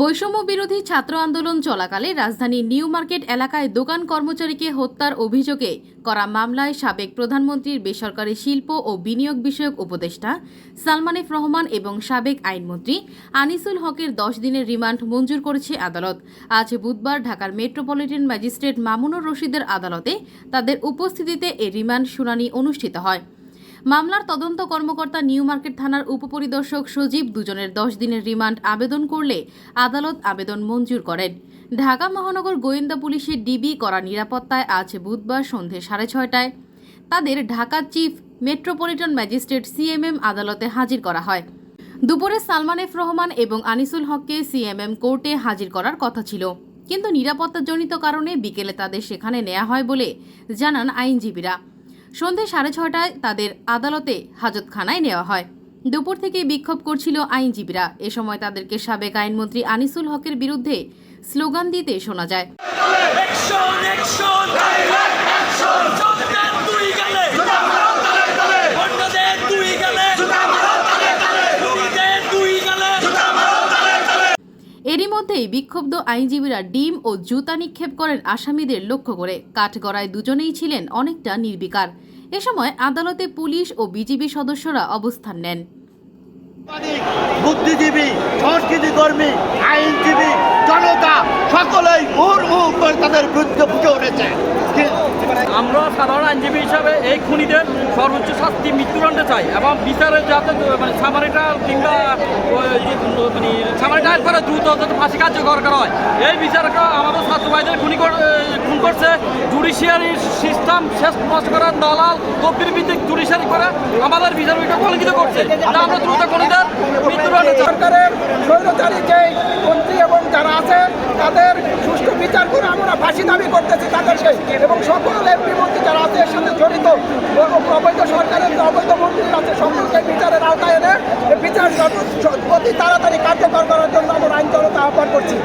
বৈষম্য বিরোধী ছাত্র আন্দোলন চলাকালে রাজধানীর নিউ মার্কেট এলাকায় দোকান কর্মচারীকে হত্যার অভিযোগে করা মামলায় সাবেক প্রধানমন্ত্রীর বেসরকারি শিল্প ও বিনিয়োগ বিষয়ক উপদেষ্টা সালমানিফ রহমান এবং সাবেক আইনমন্ত্রী আনিসুল হকের দশ দিনের রিমান্ড মঞ্জুর করেছে আদালত। আজ বুধবার ঢাকার মেট্রোপলিটন ম্যাজিস্ট্রেট মামুনুর রশিদের আদালতে তাদের উপস্থিতিতে এ রিমান্ড শুনানি অনুষ্ঠিত হয়। মামলার তদন্ত কর্মকর্তা নিউ মার্কেট থানার উপপরিদর্শক সজীব দুজনের দশ দিনের রিমান্ড আবেদন করলে আদালত আবেদন মঞ্জুর করেন। ঢাকা মহানগর গোয়েন্দা পুলিশের ডিবি করা নিরাপত্তায় আজ বুধবার সন্ধে সাড়ে ছয়টায়। তাদের Dhaka chief metropolitan magistrate CMM আদালতে হাজির করা হয়। দুপুরে সালমান এফ রহমান এবং আনিসুল হককে সিএমএম কোর্টে হাজির করার কথা ছিল। কিন্তু নিরাপত্তাজনিত কারণে বিকেলে তাদের সেখানে নেওয়া হয় বলে জানান আইনজীবীরা। সন্ধে সাড়ে ছটায় তাদের আদালতে হাজতখানায় নেওয়া হয়। দুপুর থেকে বিক্ষোভ করছিল আইনজীবীরা। এ সময় তাদেরকে সাবেক আইনমন্ত্রী আনিসুল হকের বিরুদ্ধে স্লোগান দিতে শোনা যায়। মধ্যেই বিক্ষুব্ধ আইনজীবীরা ডিম ও জুতা নিক্ষেপ করেন আসামিদের লক্ষ্য করে। কাঠগড়ায় দুজনেই ছিলেন অনেকটা নির্বিকার। এ সময় আদালতে পুলিশ ও বিজিবি সদস্যরা অবস্থান নেন। বুদ্ধিজীবী, সংস্কৃতি কর্মী, আইনজীবী, জনতা, সকলেই মুহুর্মুহু করে তাদের বিরুদ্ধে ফুটে উঠেছে। আমরা সাধারণ আইনজীবী হিসাবে এই খুনিদের সর্বোচ্চ শাস্তি মৃত্যুদণ্ড চাই এবং বিচারের যাতে মানে সামারিটা কিংবা মানে সামারিটা একবারে দ্রুত যাতে ফাঁসি কার্যকর করা হয়। এই বিচারকে আমাদের ছাত্র ভাইদের খুনি খুন করছে। জুডিশিয়ারি সিস্টেম শেষ নষ্ট করার দলাল কবির ভিত্তিক জুডিশিয়ারি করে আমাদের বিচারকে কলঙ্কিত করছে। আমরা দ্রুত খুনিদের মৃত্যুদণ্ড সরকারের স্বৈরচারী যে মন্ত্রী এবং যারা আছে, তাদের সুষ্ঠু বিচার করে আমরা ফাঁসি দাবি করতেছি তাদেরকে এবং কাজের সাথে জড়িত। অবৈধ সরকারের যে অবৈধ মন্ত্রীর আছে, সম্পর্কে বিচারের আওতায় এনে বিচার অতি তাড়াতাড়ি কার্যকর করার জন্য আমরা আইন জনতা আহ্বান করছি।